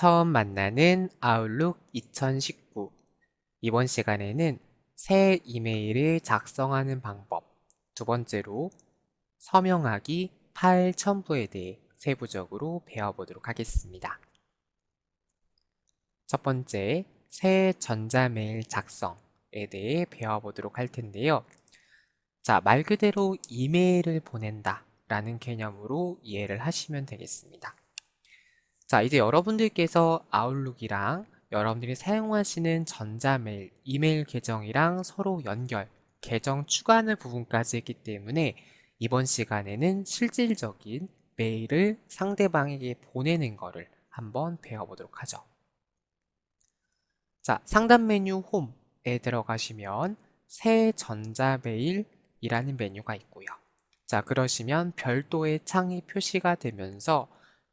처음 만나는 아웃룩 2019 이번 시간에는 새 이메일을 작성하는 방법 두 번째로 서명하기 파일 첨부에 대해 세부적으로 배워보도록 하겠습니다. 첫 번째, 새 전자메일 작성에 대해 배워보도록 할 텐데요. 자, 말 그대로 이메일을 보낸다 라는 개념으로 이해를 하시면 되겠습니다. 자, 이제 여러분들께서 아웃룩이랑 여러분들이 사용하시는 전자메일, 이메일 계정이랑 서로 연결, 계정 추가하는 부분까지 했기 때문에 이번 시간에는 실질적인 메일을 상대방에게 보내는 거를 한번 배워보도록 하죠. 자, 상단 메뉴 홈에 들어가시면 새 전자메일이라는 메뉴가 있고요. 자, 그러시면 별도의 창이 표시가 되면서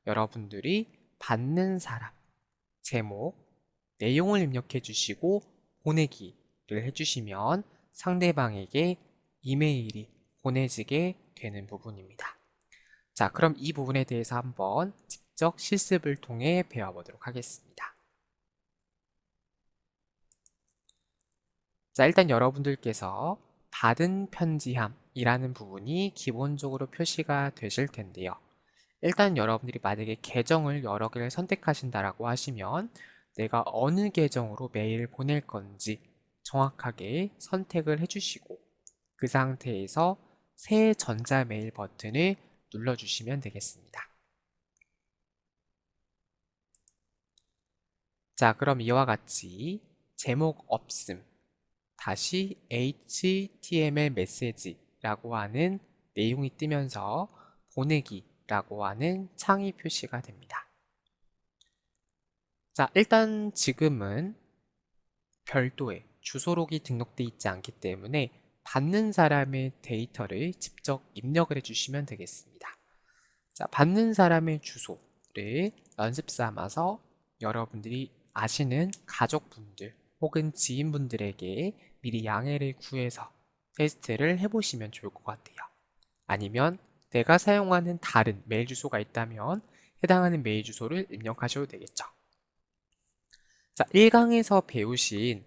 여러분들이 받는 사람, 제목, 내용을 입력해 주시고 보내기를 해주시면 상대방에게 이메일이 보내지게 되는 부분입니다. 자, 그럼 이 부분에 대해서 한번 직접 실습을 통해 배워보도록 하겠습니다. 자, 일단 여러분들께서 받은 편지함이라는 부분이 기본적으로 표시가 되실 텐데요. 일단 여러분들이 만약에 계정을 여러 개를 선택하신다라고 하시면 내가 어느 계정으로 메일을 보낼 건지 정확하게 선택을 해주시고 그 상태에서 새 전자메일 버튼을 눌러주시면 되겠습니다. 자, 그럼 이와 같이 제목 없음 다시 HTML 메시지라고 하는 내용이 뜨면서 보내기 라고 하는 창이 표시가 됩니다. 자, 일단 지금은 별도의 주소록이 등록되어 있지 않기 때문에 받는 사람의 데이터를 직접 입력을 해주시면 되겠습니다. 자, 받는 사람의 주소를 연습 삼아서 여러분들이 아시는 가족분들 혹은 지인분들에게 미리 양해를 구해서 테스트를 해보시면 좋을 것 같아요. 아니면 내가 사용하는 다른 메일 주소가 있다면 해당하는 메일 주소를 입력하셔도 되겠죠. 자, 1강에서 배우신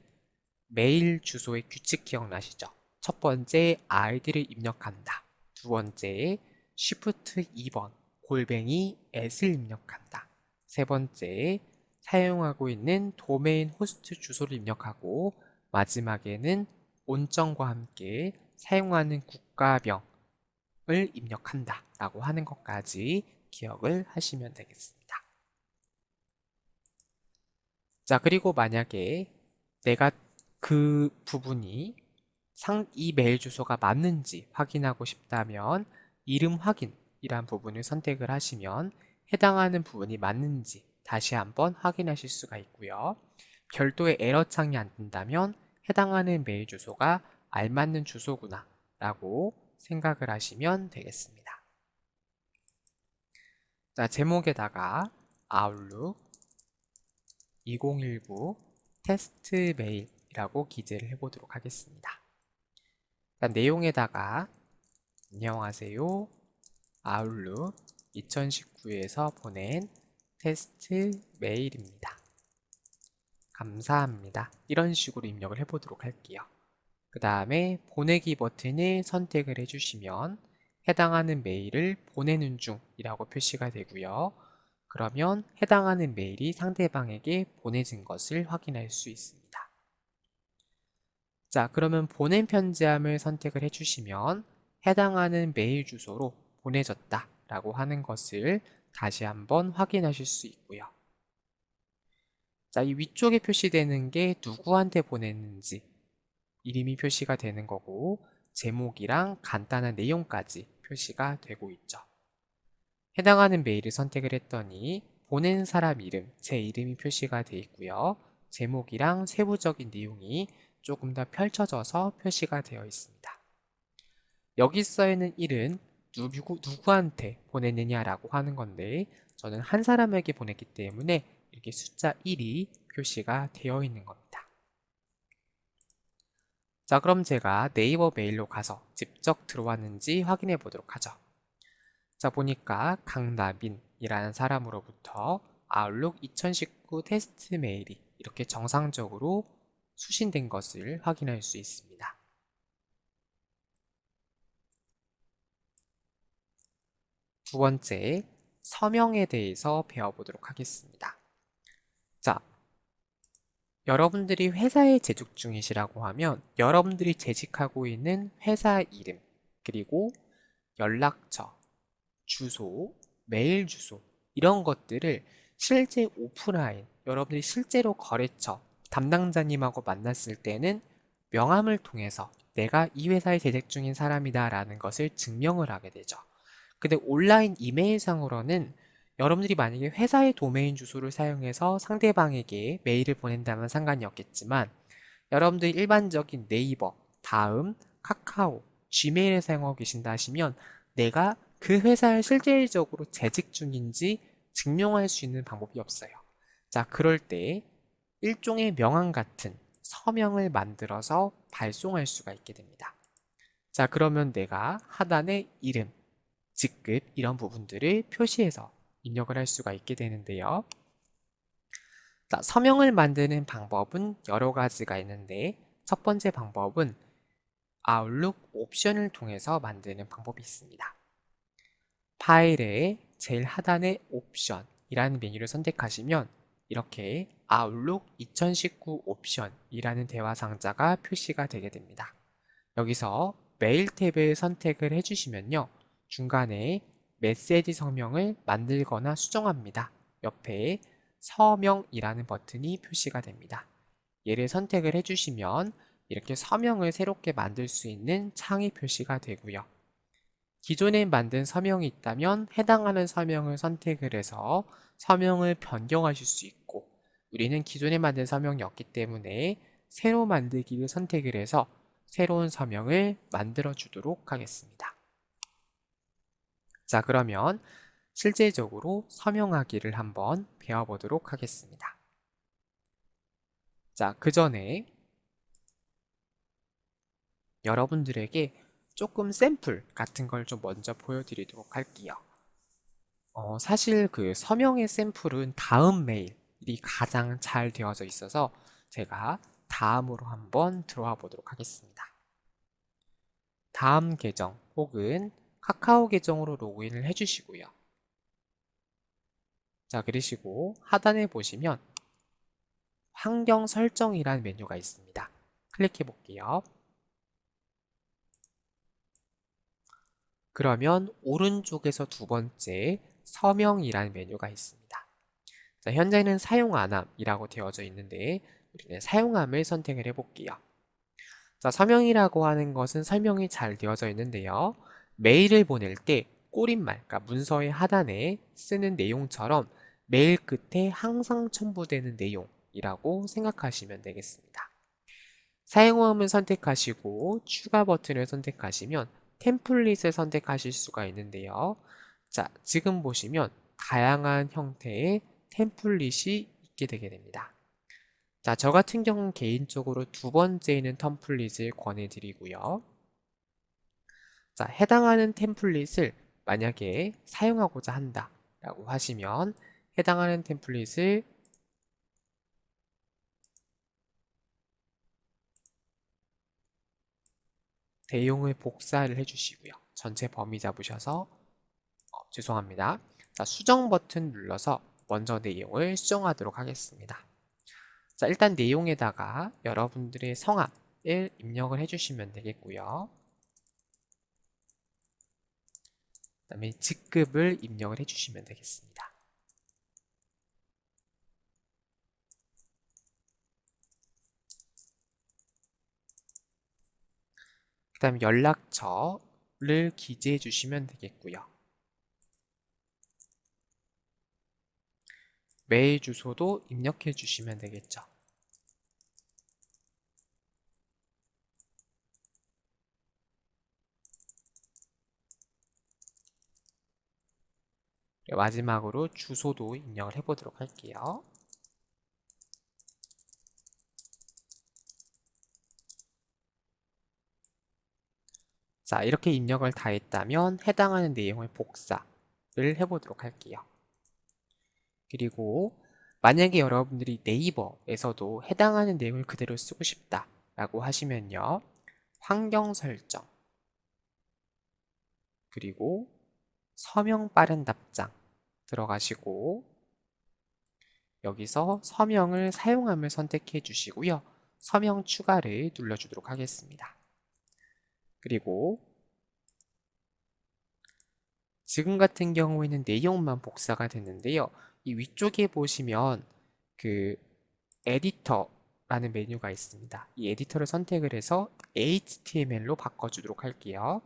메일 주소의 규칙 기억나시죠? 첫 번째 아이디를 입력한다. 두 번째 Shift 2번 골뱅이 at을 입력한다. 세 번째 사용하고 있는 도메인 호스트 주소를 입력하고 마지막에는 온정과 함께 사용하는 국가명 을 입력한다 라고 하는 것까지 기억을 하시면 되겠습니다. 자, 그리고 만약에 내가 그 부분이 상, 이 메일 주소가 맞는지 확인하고 싶다면 이름 확인 이란 부분을 선택을 하시면 해당하는 부분이 맞는지 다시 한번 확인하실 수가 있고요. 별도의 에러 창이 안 뜬다면 해당하는 메일 주소가 알맞는 주소구나 라고 생각을 하시면 되겠습니다. 자, 제목에다가 아웃룩 2019 테스트 메일이라고 기재를 해보도록 하겠습니다. 내용에다가 안녕하세요 아웃룩 2019에서 보낸 테스트 메일입니다. 감사합니다. 이런 식으로 입력을 해보도록 할게요. 그 다음에 보내기 버튼을 선택을 해주시면 해당하는 메일을 보내는 중이라고 표시가 되고요. 그러면 해당하는 메일이 상대방에게 보내진 것을 확인할 수 있습니다. 자, 그러면 보낸 편지함을 선택을 해주시면 해당하는 메일 주소로 보내졌다 라고 하는 것을 다시 한번 확인하실 수 있고요. 자, 이 위쪽에 표시되는 게 누구한테 보냈는지 이름이 표시가 되는 거고 제목이랑 간단한 내용까지 표시가 되고 있죠. 해당하는 메일을 선택을 했더니 보낸 사람 이름, 제 이름이 표시가 되어 있고요. 제목이랑 세부적인 내용이 조금 더 펼쳐져서 표시가 되어 있습니다. 여기 써 있는 일은 누구, 누구한테 보냈느냐라고 하는 건데 저는 한 사람에게 보냈기 때문에 이렇게 숫자 1이 표시가 되어 있는 겁니다. 자 그럼 제가 네이버 메일로 가서 직접 들어왔는지 확인해 보도록 하죠. 자 보니까 강나빈이라는 사람으로부터 아웃룩 2019 테스트 메일이 이렇게 정상적으로 수신된 것을 확인할 수 있습니다. 두 번째, 서명에 대해서 배워보도록 하겠습니다. 자, 여러분들이 회사에 재직 중이시라고 하면 여러분들이 재직하고 있는 회사 이름, 그리고 연락처, 주소, 메일 주소, 이런 것들을 실제 오프라인, 여러분들이 실제로 거래처, 담당자님하고 만났을 때는 명함을 통해서 내가 이 회사에 재직 중인 사람이다 라는 것을 증명을 하게 되죠. 근데 온라인 이메일상으로는 여러분들이 만약에 회사의 도메인 주소를 사용해서 상대방에게 메일을 보낸다면 상관이 없겠지만 여러분들이 일반적인 네이버, 다음, 카카오, 지메일을 사용하고 계신다 하시면 내가 그 회사에 실질적으로 재직 중인지 증명할 수 있는 방법이 없어요. 자, 그럴 때 일종의 명함 같은 서명을 만들어서 발송할 수가 있게 됩니다. 자, 그러면 내가 하단에 이름, 직급 이런 부분들을 표시해서 입력을 할 수가 있게 되는데요. 자, 서명을 만드는 방법은 여러 가지가 있는데 첫 번째 방법은 아웃룩 옵션을 통해서 만드는 방법이 있습니다. 파일의 제일 하단의 옵션이라는 메뉴를 선택하시면 이렇게 아웃룩 2019 옵션이라는 대화 상자가 표시가 되게 됩니다. 여기서 메일 탭을 선택을 해주시면요. 중간에 메시지 성명을 만들거나 수정합니다. 옆에 서명이라는 버튼이 표시가 됩니다. 얘를 선택을 해주시면 이렇게 서명을 새롭게 만들 수 있는 창이 표시가 되고요. 기존에 만든 서명이 있다면 해당하는 서명을 선택을 해서 서명을 변경하실 수 있고 우리는 기존에 만든 서명이 없기 때문에 새로 만들기를 선택을 해서 새로운 서명을 만들어 주도록 하겠습니다. 자, 그러면 실제적으로 서명하기를 한번 배워보도록 하겠습니다. 자, 그 전에 여러분들에게 조금 샘플 같은 걸 좀 먼저 보여드리도록 할게요. 어, 사실 그 서명의 샘플은 다음 메일이 가장 잘 되어져 있어서 제가 다음으로 한번 들어와 보도록 하겠습니다. 다음 계정 혹은 카카오 계정으로 로그인을 해주시고요. 자, 그러시고 하단에 보시면 환경 설정이라는 메뉴가 있습니다. 클릭해 볼게요. 그러면 오른쪽에서 두 번째 서명이라는 메뉴가 있습니다. 자, 현재는 사용 안함이라고 되어져 있는데 우리는 사용함을 선택을 해볼게요. 자, 서명이라고 하는 것은 설명이 잘 되어져 있는데요. 메일을 보낼 때 꼬릿말, 그러니까 문서의 하단에 쓰는 내용처럼 메일 끝에 항상 첨부되는 내용이라고 생각하시면 되겠습니다. 사용함을 선택하시고 추가 버튼을 선택하시면 템플릿을 선택하실 수가 있는데요. 자, 지금 보시면 다양한 형태의 템플릿이 있게 되게 됩니다. 자, 저 같은 경우는 개인적으로 두 번째는 템플릿을 권해드리고요. 자, 해당하는 템플릿을 만약에 사용하고자 한다 라고 하시면 해당하는 템플릿을 대용을 복사를 해주시고요. 전체 범위 잡으셔서 어, 죄송합니다. 자, 수정 버튼 눌러서 먼저 내용을 수정하도록 하겠습니다. 자, 일단 내용에다가 여러분들의 성함을 입력을 해주시면 되겠고요. 그 다음에 직급을 입력을 해주시면 되겠습니다. 그 다음에 연락처를 기재해 주시면 되겠고요. 메일 주소도 입력해 주시면 되겠죠. 마지막으로 주소도 입력을 해보도록 할게요. 자, 이렇게 입력을 다 했다면 해당하는 내용을 복사를 해보도록 할게요. 그리고 만약에 여러분들이 네이버에서도 해당하는 내용을 그대로 쓰고 싶다 라고 하시면요. 환경 설정 그리고 서명 빠른 답장 들어가시고 여기서 서명을 사용함을 선택해 주시고요. 서명 추가를 눌러주도록 하겠습니다. 그리고 지금 같은 경우에는 내용만 복사가 됐는데요. 이 위쪽에 보시면 그 에디터라는 메뉴가 있습니다. 이 에디터를 선택을 해서 HTML로 바꿔주도록 할게요.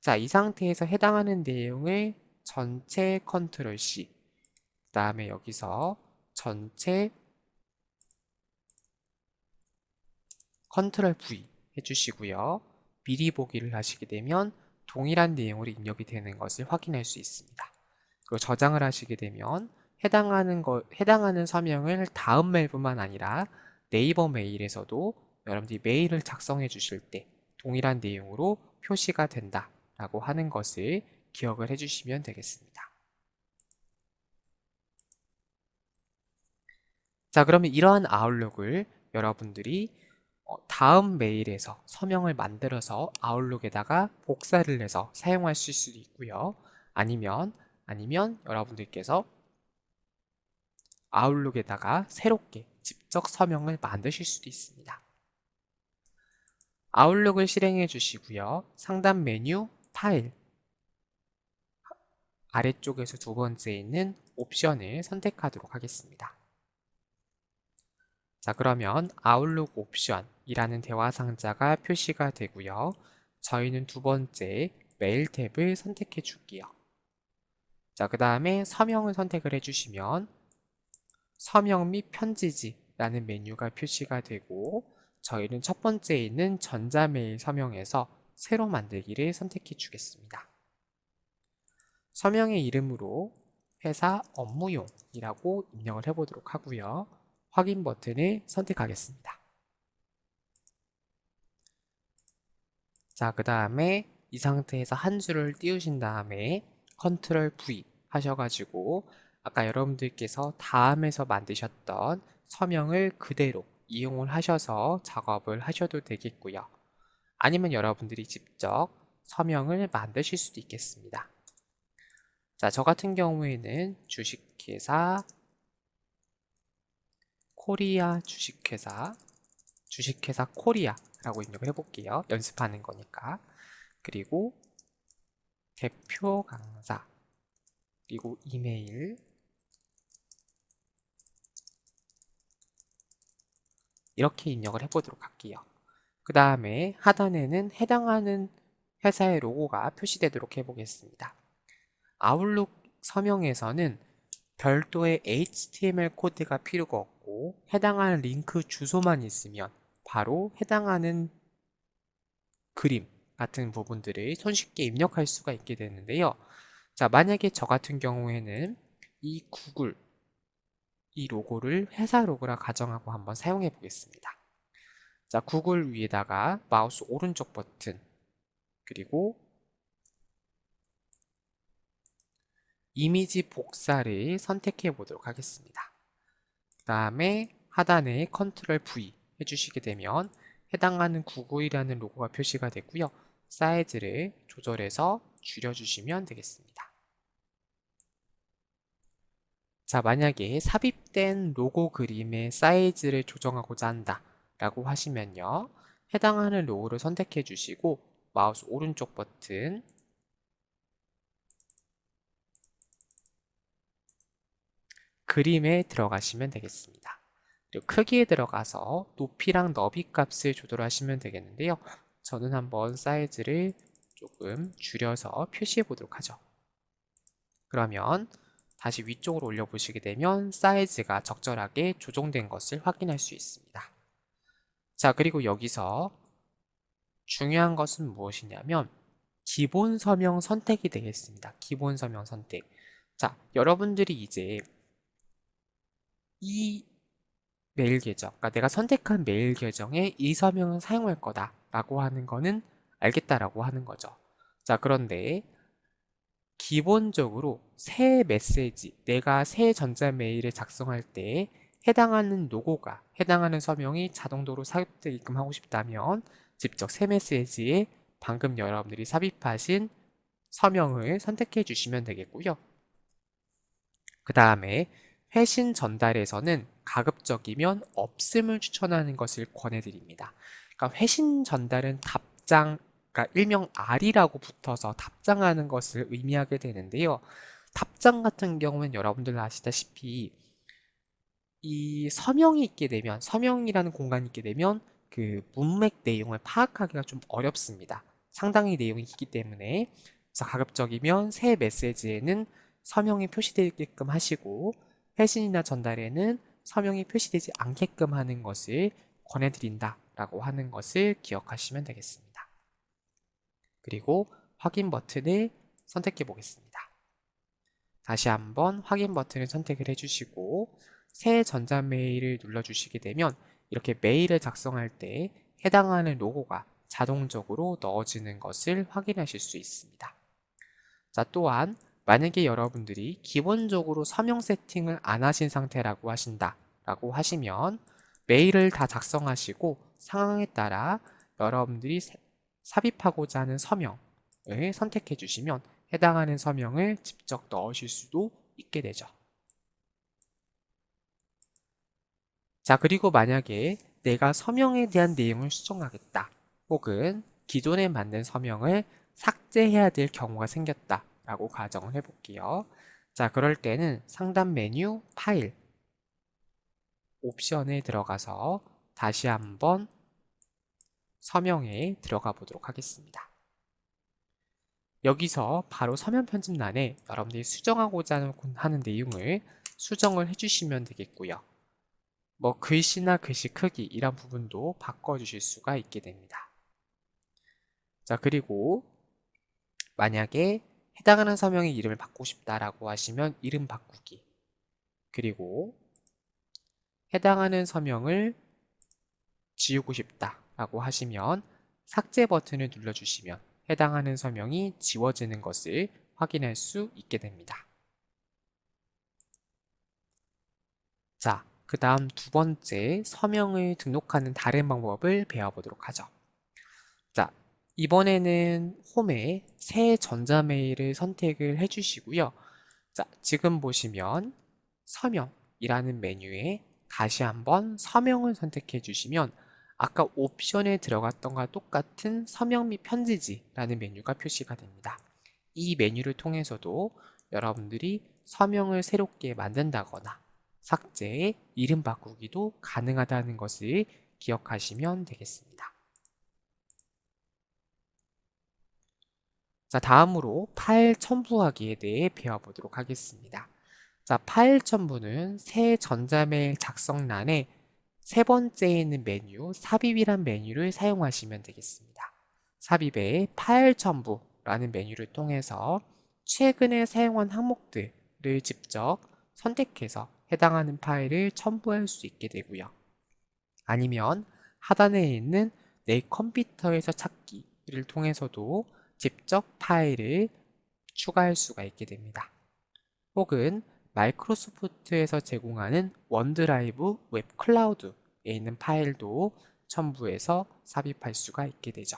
자, 이 상태에서 해당하는 내용을 전체 컨트롤 C, 그 다음에 여기서 전체 컨트롤 V 해주시고요. 미리 보기를 하시게 되면 동일한 내용으로 입력이 되는 것을 확인할 수 있습니다. 그리고 저장을 하시게 되면 해당하는 거, 해당하는 서명을 다음 메일뿐만 아니라 네이버 메일에서도 여러분들이 메일을 작성해 주실 때 동일한 내용으로 표시가 된다라고 하는 것을 기억을 해주시면 되겠습니다. 자, 그러면 이러한 아웃룩을 여러분들이 어, 다음 메일에서 서명을 만들어서 아웃룩에다가 복사를 해서 사용하실 수도 있고요. 아니면 아니면 여러분들께서 아웃룩에다가 새롭게 직접 서명을 만드실 수도 있습니다. 아웃룩을 실행해 주시고요. 상단 메뉴 파일 아래쪽에서 두 번째 있는 옵션을 선택하도록 하겠습니다. 자, 그러면 아웃룩 옵션이라는 대화 상자가 표시가 되고요. 저희는 두 번째 메일 탭을 선택해 줄게요. 자, 그 다음에 서명을 선택을 해주시면 서명 및 편지지라는 메뉴가 표시가 되고 저희는 첫 번째 있는 전자메일 서명에서 새로 만들기를 선택해 주겠습니다. 서명의 이름으로 회사 업무용이라고 입력을 해보도록 하고요. 확인 버튼을 선택하겠습니다. 자, 그 다음에 이 상태에서 한 줄을 띄우신 다음에 컨트롤 V 하셔가지고 아까 여러분들께서 다음에서 만드셨던 서명을 그대로 이용을 하셔서 작업을 하셔도 되겠고요. 아니면 여러분들이 직접 서명을 만드실 수도 있겠습니다. 자, 저 같은 경우에는 주식회사 코리아 주식회사 주식회사 코리아라고 입력을 해볼게요. 연습하는 거니까. 그리고 대표 강사 그리고 이메일 이렇게 입력을 해보도록 할게요. 그 다음에 하단에는 해당하는 회사의 로고가 표시되도록 해보겠습니다. 아웃룩 서명에서는 별도의 HTML 코드가 필요가 없고 해당하는 링크 주소만 있으면 바로 해당하는 그림 같은 부분들을 손쉽게 입력할 수가 있게 되는데요. 자, 만약에 저 같은 경우에는 이 구글, 이 로고를 회사 로고라 가정하고 한번 사용해 보겠습니다. 자, 구글 위에다가 마우스 오른쪽 버튼, 그리고 이미지 복사를 선택해 보도록 하겠습니다. 다음에 하단에 컨트롤 V 해주시게 되면 해당하는 991이라는 로고가 표시가 되고요. 사이즈를 조절해서 줄여주시면 되겠습니다. 자, 만약에 삽입된 로고 그림의 사이즈를 조정하고자 한다 라고 하시면요. 해당하는 로고를 선택해 주시고 마우스 오른쪽 버튼 그림에 들어가시면 되겠습니다. 그리고 크기에 들어가서 높이랑 너비 값을 조절하시면 되겠는데요. 저는 한번 사이즈를 조금 줄여서 표시해 보도록 하죠. 그러면 다시 위쪽으로 올려보시게 되면 사이즈가 적절하게 조정된 것을 확인할 수 있습니다. 자, 그리고 여기서 중요한 것은 무엇이냐면 기본 서명 선택이 되겠습니다. 기본 서명 선택. 자, 여러분들이 이제 이 메일 계정, 그러니까 내가 선택한 메일 계정에 이 서명을 사용할 거다라고 하는 거는 알겠다라고 하는 거죠. 자, 그런데 기본적으로 새 메시지, 내가 새 전자메일을 작성할 때 해당하는 로고가, 해당하는 서명이 자동도로 삽입되게끔 하고 싶다면 직접 새 메시지에 방금 여러분들이 삽입하신 서명을 선택해 주시면 되겠고요. 그 다음에 회신 전달에서는 가급적이면 없음을 추천하는 것을 권해드립니다. 그러니까 회신 전달은 답장, 그러니까 일명 R이라고 붙어서 답장하는 것을 의미하게 되는데요. 답장 같은 경우는 여러분들 아시다시피 이 서명이 있게 되면 서명이라는 공간이 있게 되면 그 문맥 내용을 파악하기가 좀 어렵습니다. 상당히 내용이 있기 때문에 그래서 가급적이면 새 메시지에는 서명이 표시되게끔 하시고 회신이나 전달에는 서명이 표시되지 않게끔 하는 것을 권해드린다 라고 하는 것을 기억하시면 되겠습니다. 그리고 확인 버튼을 선택해 보겠습니다. 다시 한번 확인 버튼을 선택을 해주시고 새 전자메일을 눌러주시게 되면 이렇게 메일을 작성할 때 해당하는 로고가 자동적으로 넣어지는 것을 확인하실 수 있습니다. 자, 또한 만약에 여러분들이 기본적으로 서명 세팅을 안 하신 상태라고 하신다 라고 하시면 메일을 다 작성하시고 상황에 따라 여러분들이 삽입하고자 하는 서명을 선택해 주시면 해당하는 서명을 직접 넣으실 수도 있게 되죠. 자, 그리고 만약에 내가 서명에 대한 내용을 수정하겠다. 혹은 기존에 만든 서명을 삭제해야 될 경우가 생겼다. 라고 가정을 해볼게요. 자, 그럴 때는 상단 메뉴 파일 옵션에 들어가서 다시 한번 서명에 들어가 보도록 하겠습니다. 여기서 바로 서면 편집란에 여러분들이 수정하고자 하는 내용을 수정을 해주시면 되겠고요. 뭐 글씨나 글씨 크기 이런 부분도 바꿔주실 수가 있게 됩니다. 자 그리고 만약에 해당하는 서명의 이름을 바꾸고 싶다라고 하시면 이름 바꾸기 그리고 해당하는 서명을 지우고 싶다라고 하시면 삭제 버튼을 눌러주시면 해당하는 서명이 지워지는 것을 확인할 수 있게 됩니다. 자, 그 다음 두 번째 서명을 등록하는 다른 방법을 배워보도록 하죠. 자, 이번에는 홈에 새 전자메일을 선택을 해주시고요. 자, 지금 보시면 서명이라는 메뉴에 다시 한번 서명을 선택해 주시면 아까 옵션에 들어갔던 것과 똑같은 서명 및 편지지라는 메뉴가 표시가 됩니다. 이 메뉴를 통해서도 여러분들이 서명을 새롭게 만든다거나 삭제, 이름 바꾸기도 가능하다는 것을 기억하시면 되겠습니다. 자, 다음으로 파일 첨부하기에 대해 배워보도록 하겠습니다. 자, 파일 첨부는 새 전자메일 작성란에 세 번째에 있는 메뉴, 삽입이란 메뉴를 사용하시면 되겠습니다. 삽입에 파일 첨부라는 메뉴를 통해서 최근에 사용한 항목들을 직접 선택해서 해당하는 파일을 첨부할 수 있게 되고요. 아니면 하단에 있는 내 컴퓨터에서 찾기를 통해서도 직접 파일을 추가할 수가 있게 됩니다. 혹은 마이크로소프트에서 제공하는 원드라이브 웹 클라우드에 있는 파일도 첨부해서 삽입할 수가 있게 되죠.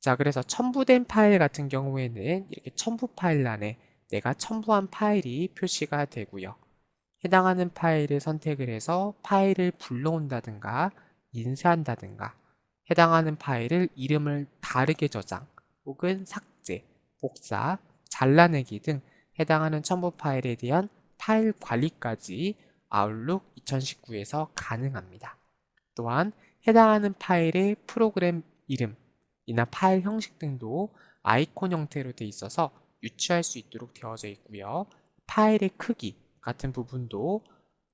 자, 그래서 첨부된 파일 같은 경우에는 이렇게 첨부 파일란에 내가 첨부한 파일이 표시가 되고요. 해당하는 파일을 선택을 해서 파일을 불러온다든가 인쇄한다든가 해당하는 파일을 이름을 다르게 저장 혹은 삭제, 복사, 잘라내기 등 해당하는 첨부 파일에 대한 파일 관리까지 아웃룩 2019에서 가능합니다. 또한 해당하는 파일의 프로그램 이름이나 파일 형식 등도 아이콘 형태로 되어 있어서 유추할 수 있도록 되어져 있고요. 파일의 크기 같은 부분도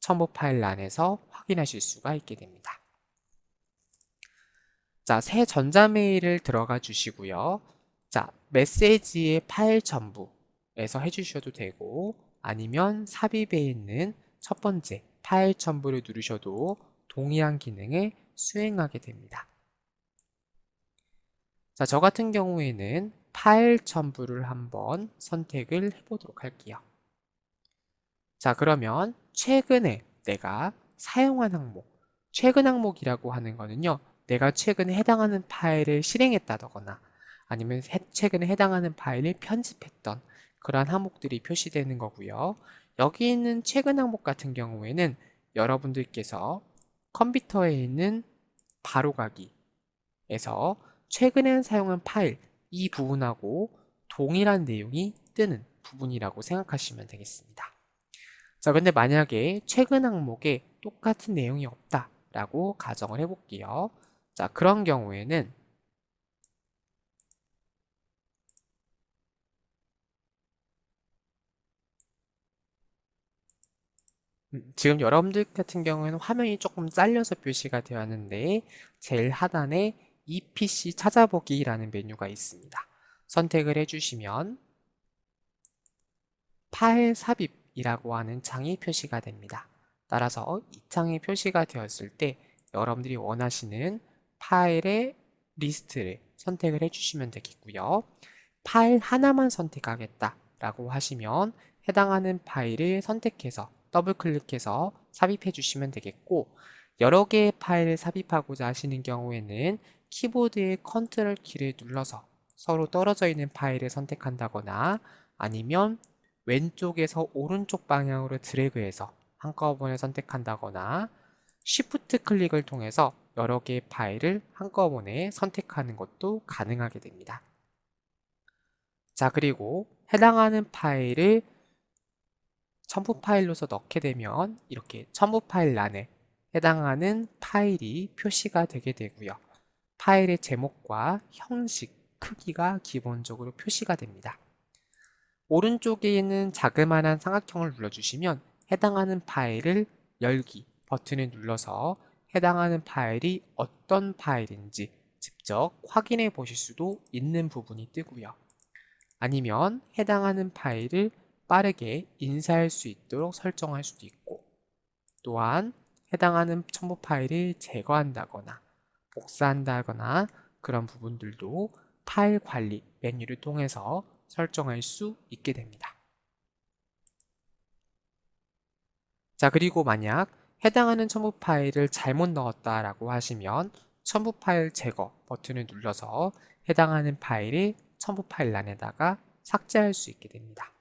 첨부 파일 란에서 확인하실 수가 있게 됩니다. 자, 새 전자메일을 들어가 주시고요. 자, 메시지의 파일 첨부에서 해주셔도 되고 아니면 삽입에 있는 첫 번째 파일 첨부를 누르셔도 동일한 기능을 수행하게 됩니다. 자, 저 같은 경우에는 파일 첨부를 한번 선택을 해보도록 할게요. 자, 그러면 최근에 내가 사용한 항목, 최근 항목이라고 하는 거는요, 내가 최근에 해당하는 파일을 실행했다거나 아니면 최근에 해당하는 파일을 편집했던 그러한 항목들이 표시되는 거고요. 여기 있는 최근 항목 같은 경우에는 여러분들께서 컴퓨터에 있는 바로가기에서 최근에 사용한 파일 이 부분하고 동일한 내용이 뜨는 부분이라고 생각하시면 되겠습니다. 자, 근데 만약에 최근 항목에 똑같은 내용이 없다라고 가정을 해볼게요. 자, 그런 경우에는 음, 지금 여러분들 같은 경우에는 화면이 조금 잘려서 표시가 되었는데 제일 하단에 EPC 찾아보기라는 메뉴가 있습니다. 선택을 해주시면 파일 삽입이라고 하는 창이 표시가 됩니다. 따라서 이 창이 표시가 되었을 때 여러분들이 원하시는 파일의 리스트를 선택을 해주시면 되겠고요. 파일 하나만 선택하겠다 라고 하시면 해당하는 파일을 선택해서 더블 클릭해서 삽입해 주시면 되겠고 여러 개의 파일을 삽입하고자 하시는 경우에는 키보드의 컨트롤 키를 눌러서 서로 떨어져 있는 파일을 선택한다거나 아니면 왼쪽에서 오른쪽 방향으로 드래그해서 한꺼번에 선택한다거나 Shift 클릭을 통해서 여러 개의 파일을 한꺼번에 선택하는 것도 가능하게 됩니다. 자, 그리고 해당하는 파일을 첨부 파일로서 넣게 되면 이렇게 첨부 파일 안에 해당하는 파일이 표시가 되게 되고요. 파일의 제목과 형식, 크기가 기본적으로 표시가 됩니다. 오른쪽에 있는 자그마한 삼각형을 눌러주시면 해당하는 파일을 열기 버튼을 눌러서 해당하는 파일이 어떤 파일인지 직접 확인해 보실 수도 있는 부분이 뜨고요. 아니면 해당하는 파일을 빠르게 인쇄할 수 있도록 설정할 수도 있고 또한 해당하는 첨부 파일을 제거한다거나 복사한다거나 그런 부분들도 파일 관리 메뉴를 통해서 설정할 수 있게 됩니다. 자, 그리고 만약 해당하는 첨부 파일을 잘못 넣었다라고 하시면 첨부 파일 제거 버튼을 눌러서 해당하는 파일을 첨부 파일란에다가 삭제할 수 있게 됩니다.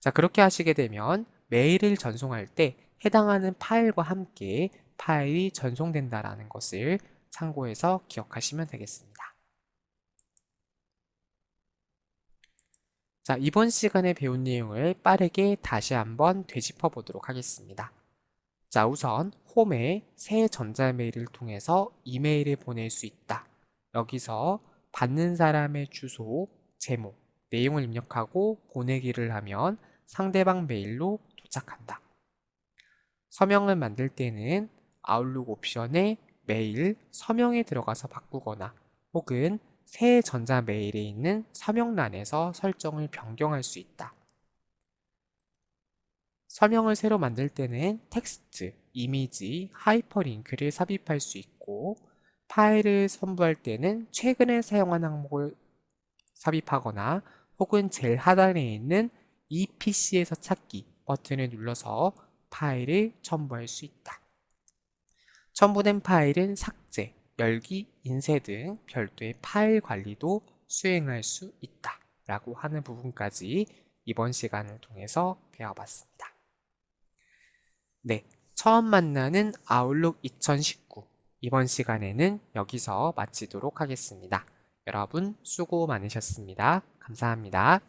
자, 그렇게 하시게 되면 메일을 전송할 때 해당하는 파일과 함께 파일이 전송된다라는 것을 참고해서 기억하시면 되겠습니다. 자, 이번 시간에 배운 내용을 빠르게 다시 한번 되짚어 보도록 하겠습니다. 자, 우선 홈에 새 전자메일을 통해서 이메일을 보낼 수 있다. 여기서 받는 사람의 주소, 제목, 내용을 입력하고 보내기를 하면 상대방 메일로 도착한다. 서명을 만들 때는 아웃룩 옵션에 메일 서명에 들어가서 바꾸거나 혹은 새 전자 메일에 있는 서명란에서 설정을 변경할 수 있다. 서명을 새로 만들 때는 텍스트, 이미지, 하이퍼링크를 삽입할 수 있고 파일을 선부할 때는 최근에 사용한 항목을 삽입하거나 혹은 제일 하단에 있는 이 PC에서 찾기 버튼을 눌러서 파일을 첨부할 수 있다. 첨부된 파일은 삭제, 열기, 인쇄 등 별도의 파일 관리도 수행할 수 있다. 라고 하는 부분까지 이번 시간을 통해서 배워봤습니다. 네, 처음 만나는 아웃룩 2019 이번 시간에는 여기서 마치도록 하겠습니다. 여러분 수고 많으셨습니다. 감사합니다.